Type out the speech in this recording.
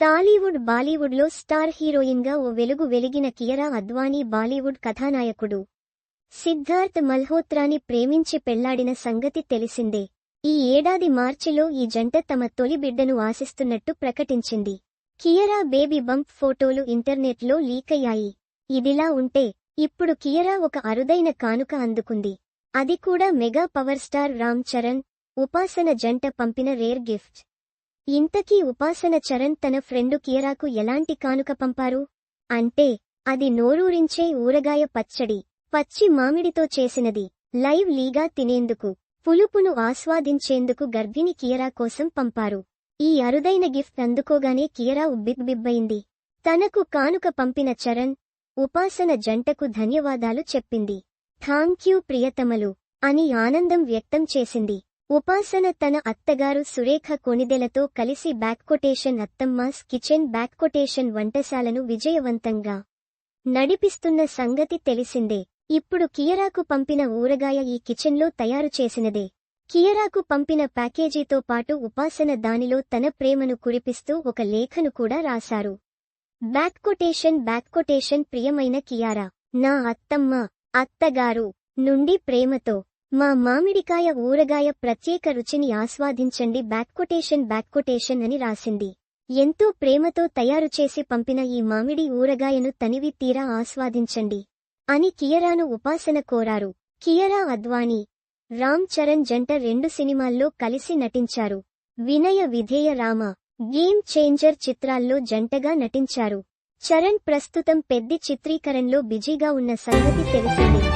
టాలీవుడ్ బాలీవుడ్లో స్టార్ హీరోయిన్గా ఓ వెలుగు వెలిగిన కియరా అద్వానీ బాలీవుడ్ కథానాయకుడు. సిద్ధార్థ్ మల్హోత్రాని ప్రేమించి పెళ్ళాడిన సంగతి తెలిసిందే. ఈ ఏడాది మార్చిలో ఈ జంట తమ తొలి బిడ్డను ఆశిస్తున్నట్టు ప్రకటించింది. కియరా బేబీ బంప్ ఫోటోలు ఇంటర్నెట్లో లీకయ్యాయి ఇదిలా ఉంటే ఇప్పుడు కియరా ఒక అరుదైన కానుక అందుకుంది. అది కూడా mega power star Ram Charan Upasana జంట పంపిన రేర్ గిఫ్ట్. ఇంతకీ ఉపాసన చరణ్ తన ఫ్రెండు కియరాకు ఎలాంటి కానుక పంపారు? అంటే అది నోరూరించే ఊరగాయ పచ్చడి పచ్చి మామిడితో చేసినది లైవ్ లీగా తినేందుకు పులుపును ఆస్వాదించేందుకు గర్భిణి కియరా కోసం పంపారు. ఈ అరుదైన గిఫ్ట్ అందుకోగానే కియరా ఉబ్బిబ్బిబ్బయింది. తనకు కానుక పంపిన చరణ్ ఉపాసన జంటకు ధన్యవాదాలు చెప్పింది. థాంక్యూ ప్రియతమలు అని ఆనందం వ్యక్తం చేసింది. ఉపాసన తన అత్తగారు సురేఖ కొనిదెలతో కలిసి బ్యాక్కొటేషన్ అత్తమ్మాస్ కిచెన్ బ్యాక్కొటేషన్ వంటశాలను విజయవంతంగా నడిపిస్తున్న సంగతి తెలిసిందే ఇప్పుడు కియరాకు పంపిన ఊరగాయ ఈ కిచెన్లో తయారు చేసినదే కియరాకు పంపిన ప్యాకేజీతో పాటు ఉపాసన దానిలో తన ప్రేమను కురిపిస్తూ ఒక లేఖను కూడా రాశారు బ్యాక్కొటేషన్ బ్యాక్కొటేషన్ ప్రియమైన కియారా నా అత్తమ్మ అత్తగారు నుండి ప్రేమతో మా మామిడికాయ ఊరగాయ ప్రత్యేక రుచిని ఆస్వాదించండి. బ్యాక్కొటేషన్ బ్యాక్కొటేషన్ అని రాసింది. ఎంతో ప్రేమతో తయారు చేసి పంపిన ఈ మామిడి ఊరగాయను తనివి తీరా ఆస్వాదించండి అని కియరాను ఉపాసన కోరారు. కియరా అద్వానీ రామ్ చరణ్ జంట రెండు సినిమాల్లో కలిసి నటించారు. వినయ విధేయ రామ గేమ్ చేంజర్ చిత్రాల్లో జంటగా నటించారు. చరణ్ ప్రస్తుతం పెద్ది చిత్రీకరణలో బిజీగా ఉన్న సంగతి తెలిసింది.